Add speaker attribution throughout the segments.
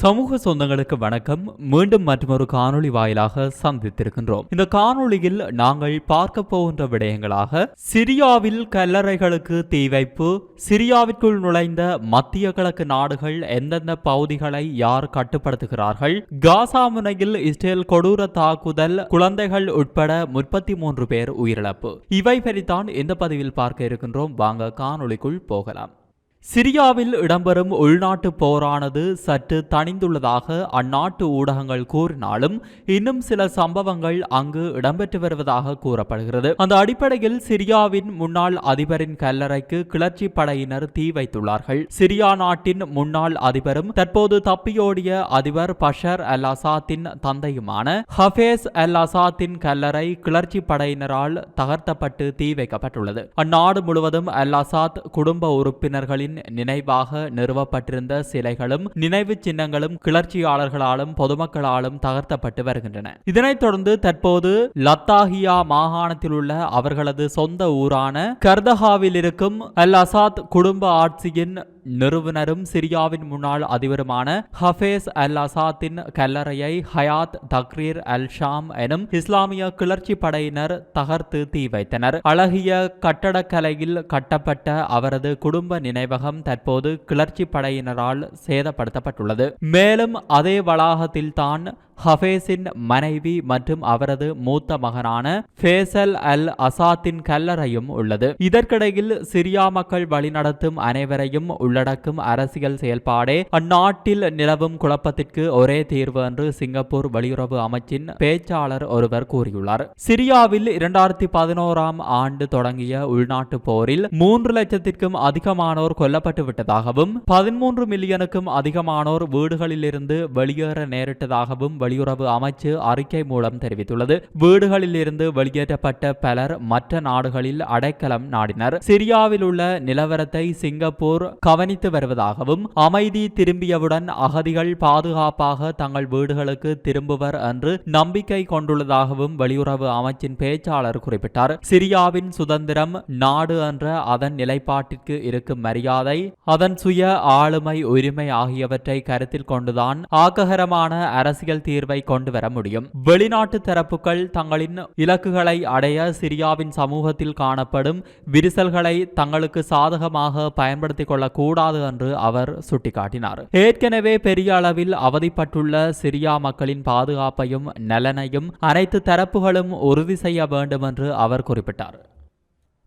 Speaker 1: சமூக சொந்தங்களுக்கு வணக்கம். மீண்டும் மற்றொரு காணொளி வாயிலாக சந்தித்திருக்கின்றோம். இந்த காணொளியில் நாங்கள் பார்க்க போகின்ற விடயங்களாக சிரியாவில் கல்லறைகளுக்கு தீ வைப்பு சிரியாவிற்குள் நுழைந்த மத்திய கிழக்கு நாடுகள் எந்தெந்த பகுதிகளை யார் கட்டுப்படுத்துகிறார்கள் காசா முனையில் இஸ்ரேல் கொடூர தாக்குதல் குழந்தைகள் உட்பட முப்பத்தி மூன்று பேர் உயிரிழப்பு. இவை பற்றித்தான் இந்த பதிவில் பார்க்க இருக்கின்றோம். வாங்க காணொளிக்குள் போகலாம். சிரியாவில் இடம்பெறும் உள்நாட்டு போரானது சற்று தணிந்துள்ளதாக அந்நாட்டு ஊடகங்கள் கூறினாலும் இன்னும் சில சம்பவங்கள் அங்கு இடம்பெற்று வருவதாக கூறப்படுகிறது. அந்த அடிப்படையில் சிரியாவின் முன்னாள் அதிபரின் கல்லறைக்கு கிளர்ச்சி படையினர் தீ வைத்துள்ளார்கள். சிரியா நாட்டின் முன்னாள் அதிபரும் தற்போது தப்பியோடிய அதிபர் பஷர் அல் அசாத்தின் தந்தையுமான ஹஃபேஸ் அல் அசாத்தின் கல்லறை கிளர்ச்சி படையினரால் தகர்த்தப்பட்டு தீ வைக்கப்பட்டுள்ளது. அந்நாடு முழுவதும் அல் அசாத் குடும்ப உறுப்பினர்களின் நினைவாக நிறுவப்பட்டிருந்த சிலைகளும் நினைவு சின்னங்களும் கிளர்ச்சியாளர்களாலும் பொதுமக்களாலும் தகர்த்தப்பட்டு வருகின்றன. இதனைத் தொடர்ந்து தற்போது லத்தாகியா மாகாணத்தில் உள்ள அவர்களது சொந்த ஊரான கர்தஹாவில் இருக்கும் அல் அசாத் குடும்ப ஆட்சியின் நிறுவனரும் சிரியாவின் முன்னாள் அதிபருமான ஹஃபேஸ் அல் அசாத்தின் கல்லறையை ஹயாத் தக்ரீர் அல் ஷாம் எனும் இஸ்லாமிய கிளர்ச்சி படையினர் தகர்த்து தீ வைத்தனர். அழகிய கட்டடக்கலையில் கட்டப்பட்ட அவரது குடும்ப நினைவகம் தற்போது கிளர்ச்சி படையினரால் சேதப்படுத்தப்பட்டுள்ளது. மேலும் அதே வளாகத்தில் தான் ஹஃபேஸின் மனைவி மற்றும் அவரது மூத்த மகனான ஃபேசல் அல் அசாத்தின் கல்லறையும் உள்ளது. இதற்கிடையில் சிரியா மக்கள் வழிநடத்தும் அனைவரையும் உள்ளடக்கும் அரசியல் செயல்பாடே அந்நாட்டில் நிலவும் குழப்பத்திற்கு ஒரே தீர்வு என்று சிங்கப்பூர் வெளியுறவு அமைச்சின் பேச்சாளர் ஒருவர் கூறியுள்ளார். சிரியாவில் இரண்டாயிரத்தி பதினோராம் ஆண்டு தொடங்கிய உள்நாட்டு போரில் மூன்று லட்சத்திற்கும் அதிகமானோர் கொல்லப்பட்டு விட்டதாகவும் பதிமூன்று மில்லியனுக்கும் அதிகமானோர் வீடுகளிலிருந்து வெளியேற நேரிட்டதாகவும் வெளியுறவு அமைச்சு அறிக்கை மூலம் தெரிவித்துள்ளது. வீடுகளில் இருந்து வெளியேற்றப்பட்ட பலர் மற்ற நாடுகளில் அடைக்கலம் நாடினர். சிரியாவில் உள்ள நிலவரத்தை சிங்கப்பூர் கவனித்து வருவதாகவும் அமைதி திரும்பியவுடன் அகதிகள் பாதுகாப்பாக தங்கள் வீடுகளுக்கு திரும்புவர் என்று நம்பிக்கை கொண்டுள்ளதாகவும் வெளியுறவு அமைச்சின் பேச்சாளர் குறிப்பிட்டார். சிரியாவின் சுதந்திரம் நாடு என்ற அதன் நிலைப்பாட்டிற்கு இருக்கும் மரியாதை அதன் சுய ஆளுமை உரிமை ஆகியவற்றை கருத்தில் கொண்டுதான் ஆக்ககரமான அரசியல் தீர்வு கொண்டு வர முடியும். வெளிநாட்டு தரப்புகள் தங்களின் இலக்குகளை அடைய சிரியாவின் சமூகத்தில் காணப்படும் விரிசல்களை தங்களுக்கு சாதகமாக பயன்படுத்திக் கொள்ளக்கூடாது என்று அவர் சுட்டிக்காட்டினார். ஏற்கனவே பெரிய அளவில் அவதிப்பட்டுள்ள சிரியா மக்களின் பாதுகாப்பையும் நலனையும் அனைத்து தரப்புகளும் உறுதி செய்ய வேண்டும் என்று அவர் குறிப்பிட்டார்.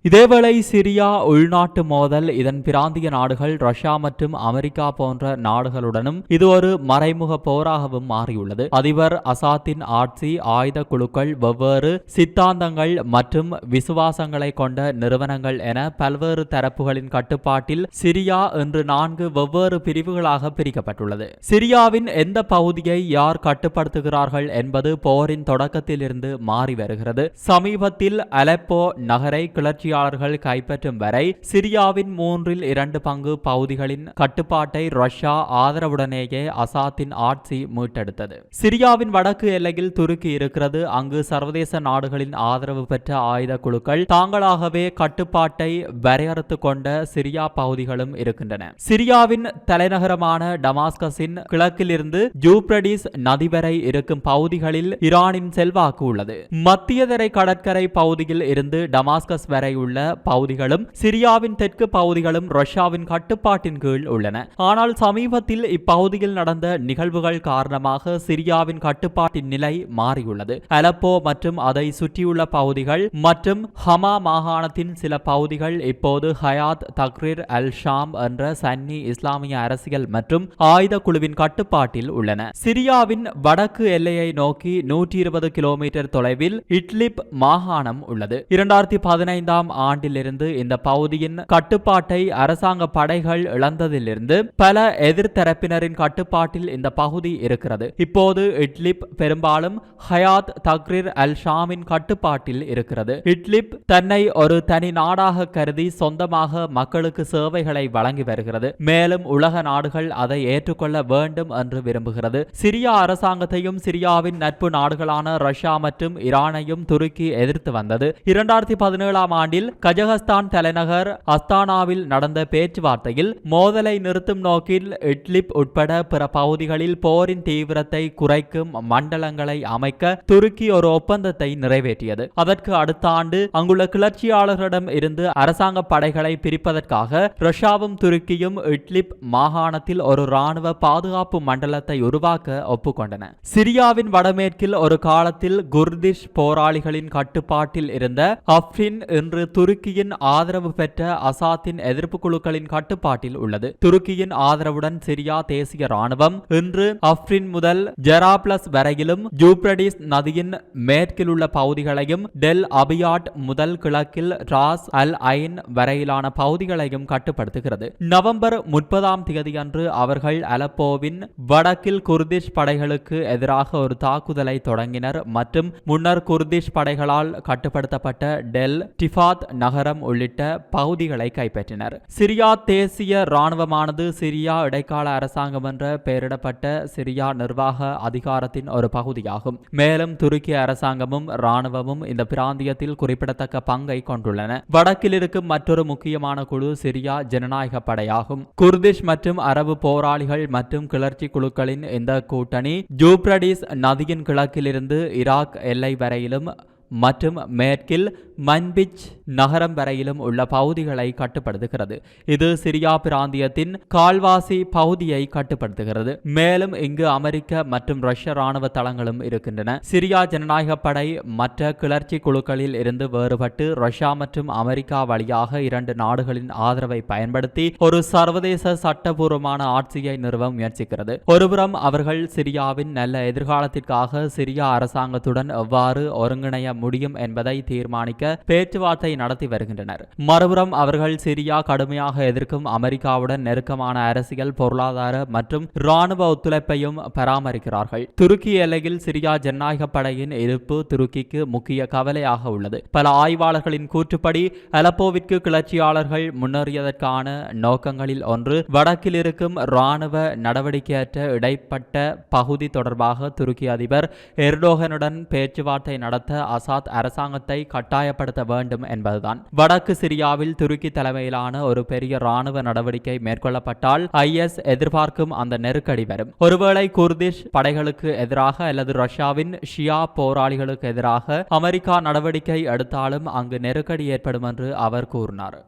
Speaker 1: இதேவேளை சிரியா உள்நாட்டு மோதல் இதன் பிராந்திய நாடுகள் ரஷ்யா மற்றும் அமெரிக்கா போன்ற நாடுகளுடனும் இது ஒரு மறைமுக போராகவும் மாறியுள்ளது. அதிபர் அசாத்தின் ஆட்சி ஆயுத குழுக்கள் வெவ்வேறு சித்தாந்தங்கள் மற்றும் விசுவாசங்களை கொண்ட நிறுவனங்கள் என பல்வேறு தரப்புகளின் கட்டுப்பாட்டில் சிரியா இன்று நான்கு வெவ்வேறு பிரிவுகளாக பிரிக்கப்பட்டுள்ளது. சிரியாவின் எந்த பகுதியை யார் கட்டுப்படுத்துகிறார்கள் என்பது போரின் தொடக்கத்திலிருந்து மாறி வருகிறது. சமீபத்தில் அலெப்போ நகரை கிளர்ச்சி கிளர்ச்சியாளர்கள் கைப்பற்றும் வரை சிரியாவின் மூன்றில் இரண்டு பங்கு பகுதிகளின் கட்டுப்பாட்டை ரஷ்யா ஆதரவுடனேயே அசாத்தின் ஆட்சி மீட்டெடுத்தது. சிரியாவின் வடக்கு எல்லையில் துருக்கி இருக்கிறது. அங்கு சர்வதேச நாடுகளின் ஆதரவு பெற்ற ஆயுத குழுக்கள் தாங்களாகவே கட்டுப்பாட்டை வரையறுத்து கொண்ட சிரியா பகுதிகளும் இருக்கின்றன. சிரியாவின் தலைநகரமான டமாஸ்கஸின் கிழக்கிலிருந்து ஜூப்ரடிஸ் நதி வரை இருக்கும் பகுதிகளில் ஈரானின் செல்வாக்கு உள்ளது. மத்தியதரை கடற்கரை பகுதியில் இருந்து டமாஸ்கஸ் வரை உள்ள பகுதிகளும் சிரியாவின் தெற்கு பகுதிகளும் ரஷ்யாவின் கட்டுப்பாட்டின் கீழ் உள்ளன. ஆனால் சமீபத்தில் இப்பகுதியில் நடந்த நிகழ்வுகள் காரணமாக சிரியாவின் கட்டுப்பாட்டின் நிலை மாறியுள்ளது. அலப்போ மற்றும் அதை சுற்றியுள்ள பகுதிகள் மற்றும் ஹமா மாகாணத்தின் சில பகுதிகள் இப்போது ஹயாத் தக்ரீர் அல் ஷாம் என்ற சன்னி இஸ்லாமிய அரசியல் மற்றும் ஆயுத குழுவின் கட்டுப்பாட்டில் உள்ளன. சிரியாவின் வடக்கு எல்லையை நோக்கி நூற்றி இருபது கிலோமீட்டர் தொலைவில் இட்லிப் மாகாணம் உள்ளது. இரண்டாயிரத்தி பதினைந்தாம் ஆண்டிலிருந்து இந்த பகுதியின் கட்டுப்பாட்டை அரசாங்க படைகள் இழந்ததிலிருந்து பல எதிர்த்தரப்பினரின் கட்டுப்பாட்டில் இந்த பகுதி இருக்கிறது. இப்போது இட்லிப் பெரும்பாலும் ஹயாத் தக்ரீர் அல் ஷாமின் கட்டுப்பாட்டில் இருக்கிறது. இட்லிப் தன்னை ஒரு தனி நாடாக கருதி சொந்தமாக மக்களுக்கு சேவைகளை வழங்கி வருகிறது. மேலும் உலக நாடுகள் அதை ஏற்றுக்கொள்ள வேண்டும் என்று விரும்புகிறது. சிரியா அரசாங்கத்தையும் சிரியாவின் நட்பு நாடுகளான ரஷ்யா மற்றும் ஈரானையும் துருக்கி எதிர்த்து வந்தது. இரண்டாயிரத்தி பதினேழாம் ஆண்டில் நிலையில் கஜகஸ்தான் தலைநகர் அஸ்தானாவில் நடந்த பேச்சுவார்த்தையில் மோதலை நிறுத்தும் நோக்கில் இட்லிப் உட்பட பிற பகுதிகளில் போரின் தீவிரத்தை குறைக்கும் மண்டலங்களை அமைக்க துருக்கி ஒரு ஒப்பந்தத்தை நிறைவேற்றியது. அதற்கு அடுத்த ஆண்டு அங்குள்ள கிளர்ச்சியாளர்களிடம் இருந்து அரசாங்க படைகளை பிரிப்பதற்காக ரஷ்யாவும் துருக்கியும் இட்லிப் மாகாணத்தில் ஒரு ராணுவ பாதுகாப்பு மண்டலத்தை உருவாக்க ஒப்புக்கொண்டன. சிரியாவின் வடமேற்கில் ஒரு காலத்தில் குர்திஷ் போராளிகளின் கட்டுப்பாட்டில் இருந்த அப்ரின் இன்று துருக்கியின் ஆதரவு பெற்ற அசாத்தின் எதிர்ப்பு குழுக்களின் கட்டுப்பாட்டில் உள்ளது. துருக்கியின் ஆதரவுடன் சிரியா தேசிய ராணுவம் இன்று அப்ரின் முதல் ஜெராப்லஸ் வரையிலும் ஜூப்ரடிஸ் நதியின் மேற்கில் உள்ள பகுதிகளையும் டெல் அபியாட் முதல் கிழக்கில் ராஸ் அல் ஐன் வரையிலான பகுதிகளையும் கட்டுப்படுத்துகிறது. நவம்பர் முப்பதாம் தேதியன்று அவர்கள் அலப்போவின் வடக்கில் குர்திஷ் படைகளுக்கு எதிராக ஒரு தாக்குதலை தொடங்கினர் மற்றும் முன்னர் குர்திஷ் படைகளால் கட்டுப்படுத்தப்பட்ட டெல் டிஃபாத் நகரம் உள்ளிட்ட பகுதிகளை கைப்பற்றினர். சிரியா தேசிய இராணுவமானது சிரியா இடைக்கால அரசாங்கம் என்ற பெயரிடப்பட்ட சிரியா நிர்வாக அதிகாரத்தின் ஒரு பகுதியாகும். மேலும் துருக்கி அரசாங்கமும் இராணுவமும் இந்த பிராந்தியத்தில் குறிப்பிடத்தக்க பங்கை கொண்டுள்ளன. வடக்கில் இருக்கும் மற்றொரு முக்கியமான குழு சிரியா ஜனநாயக படையாகும். குர்திஷ் மற்றும் அரபு போராளிகள் மற்றும் கிளர்ச்சி குழுக்களின் இந்த கூட்டணி ஜூப்ரடிஸ் நதியின் கிழக்கிலிருந்து ஈராக் எல்லை வரையிலும் மற்றும் மேற்கில் மன்பிச் நகரம் வரையிலும் உள்ள பகுதிகளை கட்டுப்படுத்துகிறது. இது சிரியா பிராந்தியத்தின் கால்வாசி பகுதியை கட்டுப்படுத்துகிறது. மேலும் இங்கு அமெரிக்க மற்றும் ரஷ்ய ராணுவ தளங்களும் இருக்கின்றன. சிரியா ஜனநாயக படை மற்ற கிளர்ச்சி குழுக்களில் இருந்து வேறுபட்டு ரஷ்யா மற்றும் அமெரிக்கா வழியாக இரண்டு நாடுகளின் ஆதரவை பயன்படுத்தி ஒரு சர்வதேச சட்டபூர்வமான ஆட்சியை நிறுவ முயற்சிக்கிறது. ஒருபுறம் அவர்கள் சிரியாவின் நல்ல எதிர்காலத்திற்காக சிரியா அரசாங்கத்துடன் எவ்வாறு ஒருங்கிணைய முடியும் என்பதை தீர்மானிக்க பேச்சுவார்த்தை நடத்தி வருகின்றனர். மறுபுறம் அவர்கள் சிரியா கடுமையாக எதிர்க்கும் அமெரிக்காவுடன் நெருக்கமான அரசியல் பொருளாதார மற்றும் இராணுவ ஒத்துழைப்பையும் பராமரிக்கிறார்கள். துருக்கி எல்லையில் சிரியா ஜனநாயக படையின் இருப்பு துருக்கிக்கு முக்கிய கவலையாக உள்ளது. பல ஆய்வாளர்களின் கூற்றுப்படி அலப்போவிற்கு கிளர்ச்சியாளர்கள் முன்னேறியதற்கான நோக்கங்களில் ஒன்று வடக்கில் இருக்கும் இராணுவ நடவடிக்கையற்ற இடைப்பட்ட பகுதி தொடர்பாக துருக்கி அதிபர் எர்டோகனுடன் பேச்சுவார்த்தை நடத்த அசாத் அரசாங்கத்தை கட்டாயப்படுத்த வேண்டும் என்பதுதான். வடக்கு சிரியாவில் துருக்கி தலைமையிலான ஒரு பெரிய ராணுவ நடவடிக்கை மேற்கொள்ளப்பட்டால் ஐஎஸ் எதிர்பார்க்கும் அந்த நெருக்கடி வரும். ஒருவேளை குர்திஷ் படைகளுக்கு எதிராக அல்லது ரஷ்யாவின் ஷியா போராளிகளுக்கு எதிராக அமெரிக்கா நடவடிக்கை எடுத்தாலும் அங்கு நெருக்கடி ஏற்படும் என்று அவர் கூறினார்.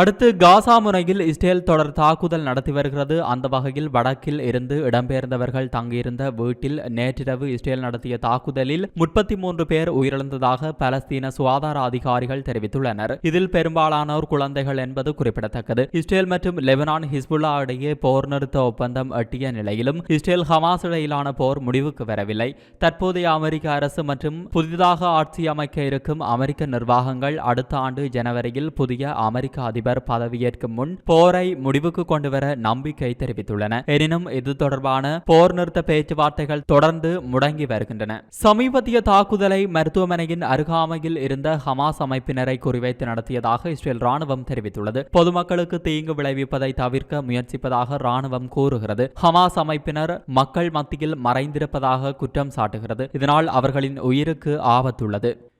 Speaker 1: அடுத்து காசா முனையில் இஸ்ரேல் தொடர் தாக்குதல் நடத்தி வருகிறது. அந்த வகையில் வடக்கில் இருந்து இடம்பெயர்ந்தவர்கள் தங்கியிருந்த வீட்டில் நேற்றிரவு இஸ்ரேல் நடத்திய தாக்குதலில் முப்பத்தி மூன்று பேர் உயிரிழந்ததாக பலஸ்தீன சுகாதார அதிகாரிகள் தெரிவித்துள்ளனர். இதில் பெரும்பாலானோர் குழந்தைகள் என்பது குறிப்பிடத்தக்கது. இஸ்ரேல் மற்றும் லெபனான் ஹிஸ்புல்லா இடையே போர் நிறுத்த ஒப்பந்தம் எட்டிய நிலையிலும் இஸ்ரேல் ஹமாஸ் இடையிலான போர் முடிவுக்கு வரவில்லை. தற்போதைய அமெரிக்க அரசு மற்றும் புதிதாக ஆட்சி அமைக்க இருக்கும் அமெரிக்க நிர்வாகங்கள் அடுத்த ஆண்டு ஜனவரியில் புதிய அமெரிக்க அதிபர் அதிபர் பதவியேற்கும் முன் போரை முடிவுக்கு கொண்டுவர நம்பிக்கை தெரிவித்துள்ளன. எனினும் இது தொடர்பான போர் நிறுத்த பேச்சுவார்த்தைகள் தொடர்ந்து முடங்கி வருகின்றன. சமீபத்திய தாக்குதலை மருத்துவமனையின் அருகாமையில் இருந்த ஹமாஸ் அமைப்பினரை குறிவைத்து நடத்தியதாக இஸ்ரேல் ராணுவம் தெரிவித்துள்ளது. பொதுமக்களுக்கு தீங்கு விளைவிப்பதை தவிர்க்க முயற்சிப்பதாக ராணுவம் கூறுகிறது. ஹமாஸ் அமைப்பினர் மக்கள் மத்தியில் மறைந்திருப்பதாக குற்றம் சாட்டுகிறது. இதனால் அவர்களின் உயிருக்கு ஆபத்துள்ளது.